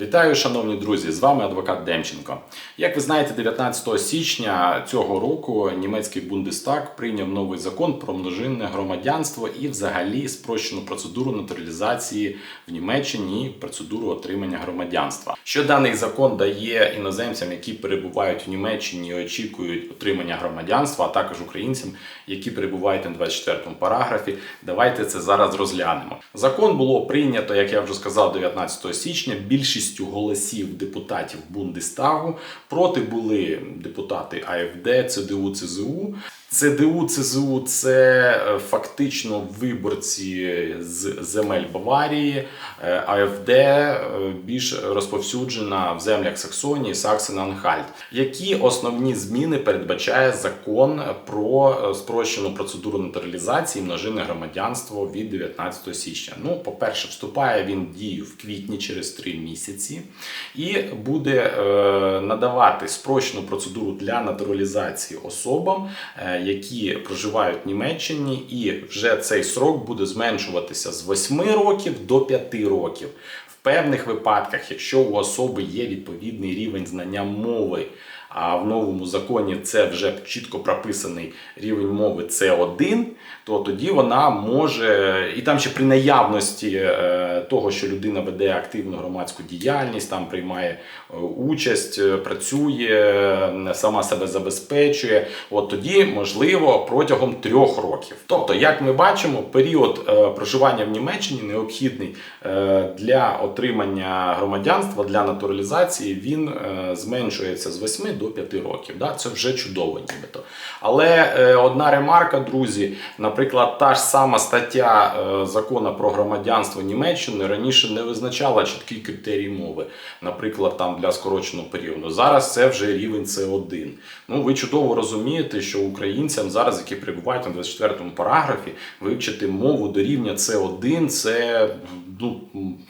Вітаю, шановні друзі! З вами адвокат Демченко. Як ви знаєте, 19 січня цього року німецький Бундестаг прийняв новий закон про множинне громадянство і, взагалі, спрощену процедуру натуралізації в Німеччині процедуру отримання громадянства. Що даний закон дає іноземцям, які перебувають в Німеччині і очікують отримання громадянства, а також українцям, які перебувають на 24-му параграфі. Давайте це зараз розглянемо. Закон було прийнято, як я вже сказав, 19 січня. Більшістю голосів депутатів Бундестагу проти були депутати АФД, ЦДУ, ЦЗУ. ЦДУ, ЦЗУ це е, фактично виборці з земель Баварії. Е, АФД е, більш розповсюджена в землях Саксонії, Саксен-Анхальт. Які основні зміни передбачає закон про спрощену процедуру натуралізації і множинне громадянство від 19 січня? Ну, по-перше, вступає він в дію в квітні через 3 місяці і буде надавати спрощену процедуру для натуралізації особам, які проживають в Німеччині, і вже цей срок буде зменшуватися з 8 років до 5 років. Певних випадках, якщо у особи є відповідний рівень знання мови, а в новому законі це вже чітко прописаний рівень мови С1, то тоді вона може, і там ще при наявності е, того, що людина веде активну громадську діяльність, там приймає е, участь, е, працює, сама себе забезпечує, от тоді можливо протягом трьох років. Тобто, як ми бачимо, період проживання в Німеччині необхідний для отримання громадянства, для натуралізації, він е, зменшується з 8 до 5 років. Да? Це вже чудово, нібито. Але е, одна ремарка, друзі, наприклад, та ж сама стаття е, закону про громадянство Німеччини раніше не визначала чіткі критерії мови, наприклад, там для скороченого періоду. Зараз це вже рівень С1. Ну, ви чудово розумієте, що українцям зараз, які перебувають на 24 му параграфі, вивчити мову до рівня С1, це ну,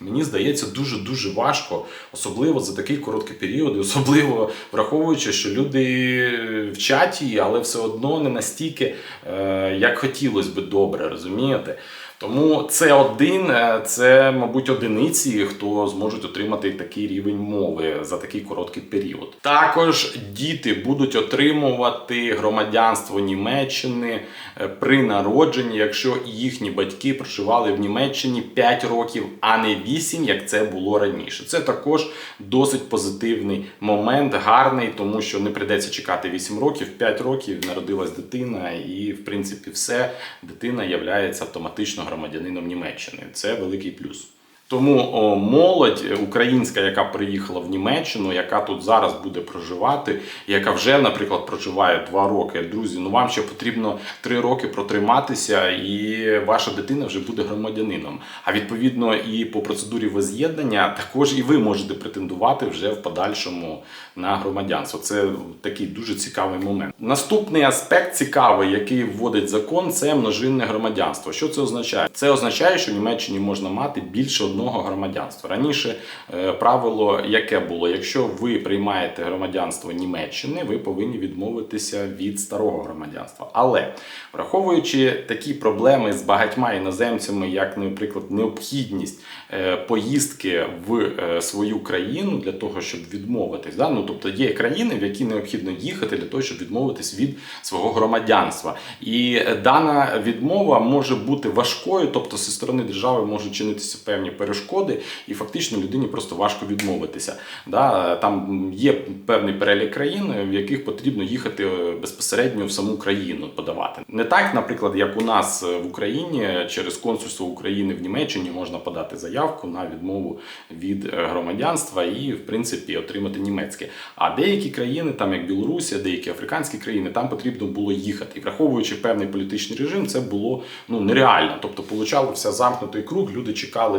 мені здається дуже дуже важко, особливо за такий короткий період, і особливо враховуючи, що люди вчать її, але все одно не настільки, е, як хотілося би добре, розумієте? Тому це один, е, це, мабуть, одиниці, хто зможуть отримати такий рівень мови за такий короткий період. Також діти будуть отримувати громадянство Німеччини е, при народженні, якщо їхні батьки проживали в Німеччині 5 років, а не 8, як це було раніше. Це також досить позитивний момент, гарний, тому що не прийдеться чекати 8 років, 5 років народилась дитина, і в принципі все дитина є автоматично громадянином Німеччини. Це великий плюс. Тому о, молодь українська, яка приїхала в Німеччину, яка тут зараз буде проживати, яка вже, наприклад, проживає два роки. Друзі, ну вам ще потрібно три роки протриматися, і ваша дитина вже буде громадянином. А відповідно, і по процедурі воз'єднання також і ви можете претендувати вже в подальшому на громадянство. Це такий дуже цікавий момент. Наступний аспект цікавий, який вводить закон, це множинне громадянство. Що це означає? Це означає, що в Німеччині можна мати більше одного громадянства. Раніше е, правило яке було? Якщо ви приймаєте громадянство Німеччини, ви повинні відмовитися від старого громадянства. Але враховуючи такі проблеми з багатьма іноземцями, як, наприклад, необхідність е, поїздки в е, свою країну для того, щоб відмовитись. Да? Ну, тобто є країни, в які необхідно їхати для того, щоб відмовитись від свого громадянства. І дана відмова може бути важкою, тобто зі сторони держави можуть чинитися певні перешкоди, і фактично людині просто важко відмовитися. Да? Там є певний перелік країн, в яких потрібно їхати е, безпосередньо в саму країну подавати. Не так, наприклад, як у нас е, в Україні через консульство України в Німеччині можна подати заявку на відмову від е, громадянства і, в принципі, отримати німецьке. А деякі країни, там як Білорусія, деякі африканські країни, там потрібно було їхати. І враховуючи певний політичний режим, це було ну нереально. Тобто, получався замкнутий круг, люди чекали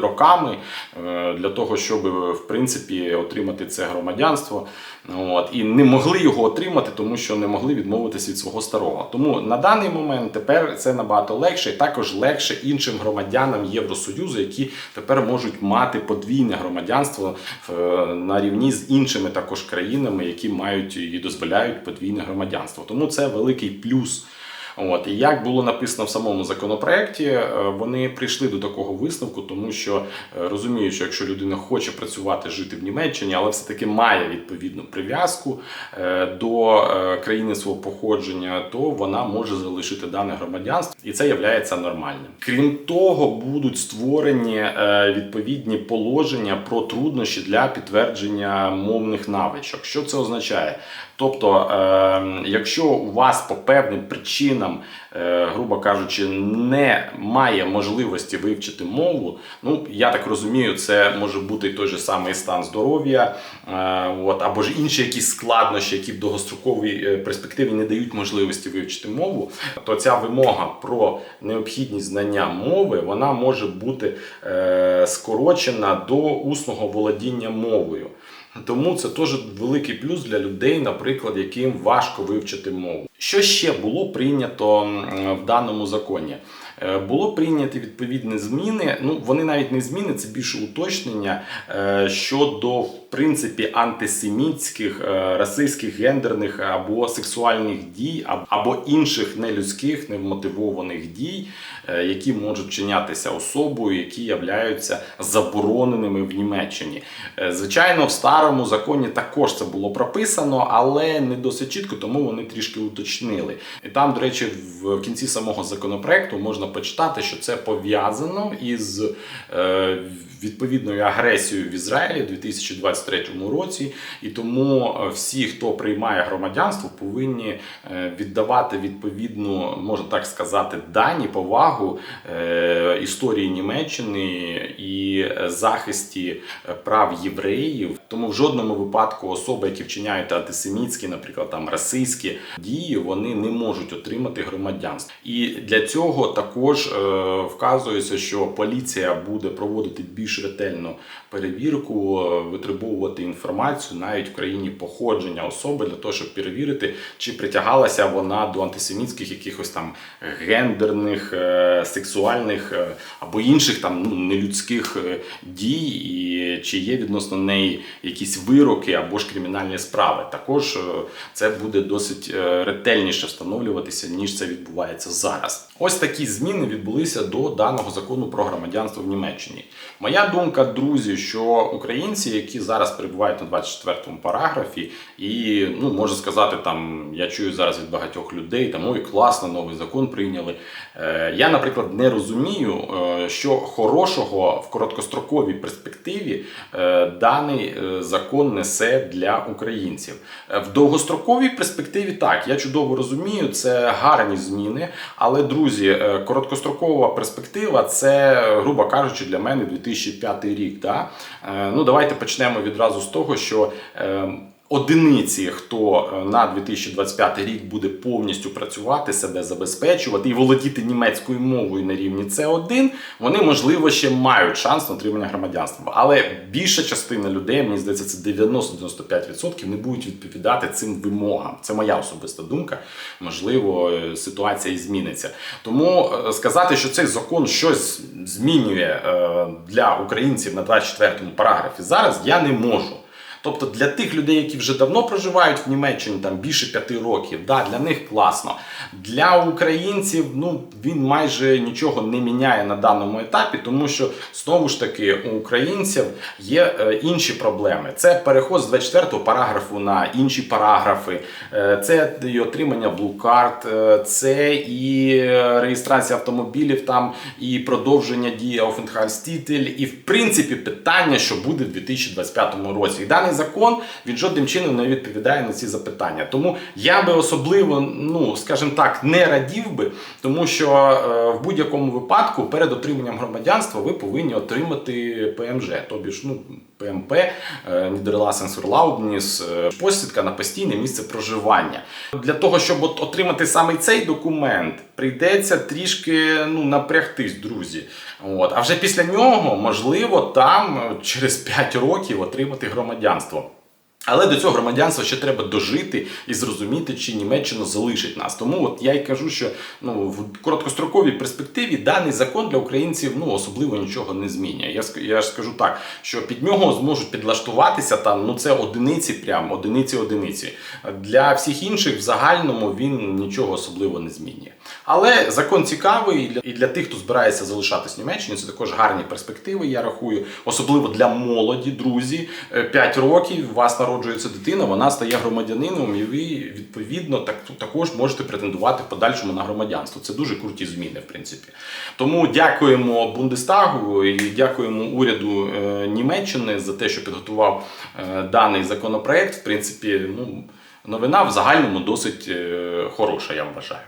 роками е, для того, щоб е, в принципі отримати це громадянство. От і не могли його отримати, тому що не могли відмовитися від свого старого. Тому на даний момент тепер це набагато легше, і також легше іншим громадянам Євросоюзу, які тепер можуть мати подвійне громадянство е, на рівні з іншими також країнами, які мають і дозволяють подвійне громадянство. Тому це великий плюс От і як було написано в самому законопроекті, е, вони прийшли до такого висновку, тому що е, розуміють, що якщо людина хоче працювати, жити в Німеччині, але все-таки має відповідну прив'язку е, до країни свого походження, то вона може залишити дане громадянство, і це є нормальним. Крім того, будуть створені відповідні положення про труднощі для підтвердження мовних навичок. Що це означає? Тобто, е, якщо у вас по певним причинам, е, грубо кажучи, немає можливості вивчити мову, ну я так розумію, це може бути той же самий стан здоров'я, е, або ж інші якісь складнощі, які в довгостроковій е, перспективі не дають можливості вивчити мову, то ця вимога про необхідність знання мови вона може бути скорочена до усного володіння мовою. Тому це теж великий плюс для людей, наприклад, яким важко вивчити мову. Що ще було прийнято в даному законі? Е, Було прийняті відповідні зміни. Ну вони навіть не зміни, це більше уточнення е, щодо в принципі антисемітських, е, расистських, гендерних або сексуальних дій, або інших нелюдських, невмотивованих дій, е, які можуть вчинятися особою, які являються забороненими в Німеччині. Е, Звичайно, в старому законі також це було прописано, але не досить чітко, тому вони трішки уточнили. І там, до речі, в кінці самого законопроекту можна почитати, що це пов'язано із е, відповідною агресією в Ізраїлі у 2023 році. І тому е, всі, хто приймає громадянство, повинні е, віддавати відповідну, можна так сказати, дані, повагу е, історії Німеччини і захисті е, прав євреїв. Тому в жодному випадку особи, які вчиняють антисемітські, наприклад, там расистські дії, вони не можуть отримати громадянство. І для цього також е, вказується, що поліція буде проводити більш ретельну перевірку, е, витребовувати інформацію навіть в країні походження особи для того, щоб перевірити, чи притягалася вона до антисемітських якихось там гендерних, е, сексуальних е, або інших там ну, нелюдських е, дій, і чи є відносно неї якісь вироки або ж кримінальні справи. Також е, це буде досить е, ретельніше встановлюватися, ніж це відбувається зараз. Ось такі зміни відбулися до даного закону про громадянство в Німеччині. Моя думка, друзі, що українці, які зараз перебувають на 24-му параграфі, і ну можу сказати, там я чую зараз від багатьох людей, там ой, класно, новий закон прийняли. Е, я, наприклад, не розумію, що хорошого в короткостроковій перспективі даний закон несе для українців. Е, В довгостроковій перспективі так, я чудово розумію, це гарні зміни, але друзі, е, короткострокова перспектива це, грубо кажучи, для мене 2005 рік. Да? Е, Ну, давайте почнемо відразу з того, що. Одиниці, хто е, на 2025 рік буде повністю працювати, себе забезпечувати і володіти німецькою мовою на рівні С1, вони можливо ще мають шанс на отримання громадянства. Але більша частина людей, мені здається, це 90-95% не будуть відповідати цим вимогам. Це моя особиста думка. Можливо, е, ситуація і зміниться. Тому е, сказати, що цей закон щось змінює для українців на 24 параграфі зараз, я не можу. Тобто для тих людей, які вже давно проживають в Німеччині, там більше п'яти років, да, для них класно. Для українців ну, він майже нічого не міняє на даному етапі, тому що знову ж таки у українців є е, інші проблеми. Це переход з 24 го параграфу на інші параграфи, е, це і отримання блукарт, е, це і реєстрація автомобілів, там і продовження дії Aufenthaltstitel, і в принципі питання, що буде в 2025 році. І даний закон він жодним чином не відповідає на ці запитання. Тому я би особливо, ну скажімо так, не радів би, тому що е, в будь-якому випадку перед отриманням громадянства ви повинні отримати ПМЖ, тобі ж ну. ПМП, Нідерласенсурлаубніс, посвідка на постійне місце проживання. Для того, щоб от отримати саме цей документ, прийдеться трішки ну, напрягтись, друзі. От. А вже після нього, можливо, там е, через 5 років отримати громадянство. Але до цього громадянства ще треба дожити і зрозуміти, чи Німеччина залишить нас. Тому от я й кажу, що ну в короткостроковій перспективі даний закон для українців ну особливо нічого не змінює. Я я ж скажу так, що під нього зможуть підлаштуватися там. Ну це одиниці, прям одиниці одиниці. Для всіх інших в загальному він нічого особливо не змінює. Але закон цікавий і для, і для тих, хто збирається залишатись в Німеччині. Це також гарні перспективи. Я рахую, особливо для молоді, друзі. 5 років у вас народжується дитина, вона стає громадянином, і ви відповідно так також можете претендувати в подальшому на громадянство. Це дуже круті зміни, в принципі. Тому дякуємо Бундестагу і дякуємо уряду е, Німеччини за те, що підготував е, даний законопроект. В принципі, ну новина в загальному досить е, хороша, я вважаю.